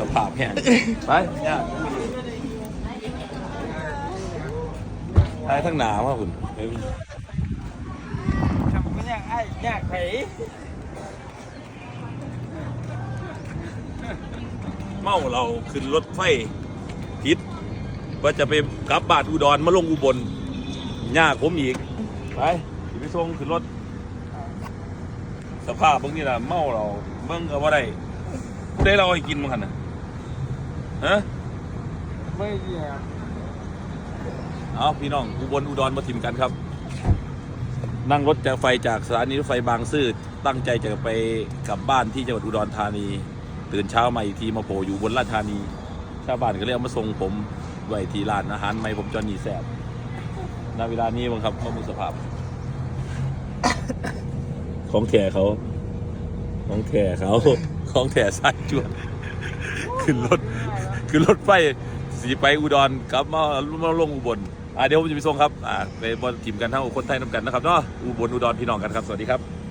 สภาพแห้งไปเนี่ยไอ้ทั้งหนามาคุณเฮ้ยทำไม่ยากไอ้ยากไผเมาเราขึ้นรถไฟพิษว่าจะไปกลับบ้านอุดรมาลงอุบลยากผมอีก ไปสิไปส่งขึ้นรถ สภาพบางนี่นะเมาเราเบิ่งก็ว่าได้ ผู้เราให้กินมั้งคันน่ะฮะไม่เดียวเอาพี่น้องอุบลอุดรมาถิ่มกันครับ นั่งรถจากไฟจากสถานีรถไฟบางซื่อตั้งใจจะไปกลับบ้านที่จังหวัดอุดรธานี ตื่นเช้ามาอีกทีมาโผล่อยู่บนราชธานี ชาวบ้านก็เลยเอามาส่งผมไว้ที่ร้านอาหารไม่ผมจอนนี่แซบณเวลานี้บังครับข้อมูลสภาพ ของแถเขา ของแถเขา ของแถสายจวดขึ้นรถขึ้นรถไฟสีไปอุดรกลับมามาลงอุบลอ่าเดี๋ยวผมจะไปส่งครับอ่าไปบอลทีมกันทั้งคนไทยน้ำกันนะครับเนาะอุบลอุดรพี่น้องกันครับสวัสดีครับ